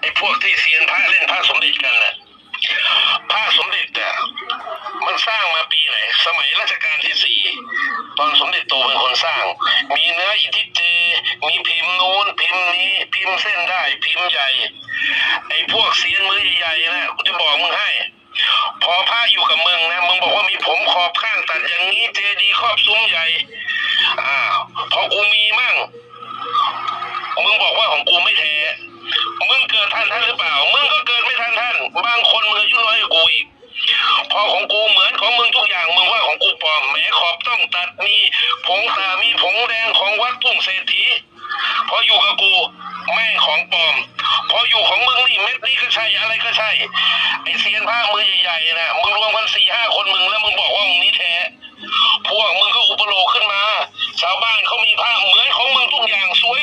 ไอ้พวกที่เซียนพระเล่นพระสมเด็จกันน่ะพระสมเด็จอะมันสร้างมาปีไหน สมัยรัชกาลที่สี่ตอนสมเด็จโตเป็นคนสร้าง มีเนื้ออิทิเจ มีพิมพ์นู้นพิมพ์นี้ พิมพ์เส้นได้ พิมพ์ใหญ่ ไอ้พวกเซียนมือใหญ่ๆนะกูจะบอกมึงให้ พอพระอยู่กับมึงนะมึงบอกว่ามีผมขอบข้างตัดอย่างนี้เจดีครอบซุ้มใหญ่อ่าพอกูมี บอกว่าของกูไม่แท้มึงเกินทันท่านหรือเปล่า มึงก็เกินไม่ทันท่าน บางคนมืงอายุน้อยกูอีก พอของกูเหมือนของมึงทุกอย่าง มึงว่าของกูปลอมแหมขอบต้องตัดมีผงสามีผงแดงของวัดทุ่งเศรษฐี พออยู่กับกูแม่งของปลอม พออยู่ของมึงนี่เม็ดนี่ก็ใช่อะไรก็ใช่ ไอเซียนผ้ามือใหญ่ๆนะมึงรวมกันสี่ห้าคนมึงแล้วมึงบอกว่ามึงนี่แท้ พวกมึงก็อุปโลกขึ้นมา ชาวบ้านเขามีผ้าเหมือนของมึงทุกอย่างสวย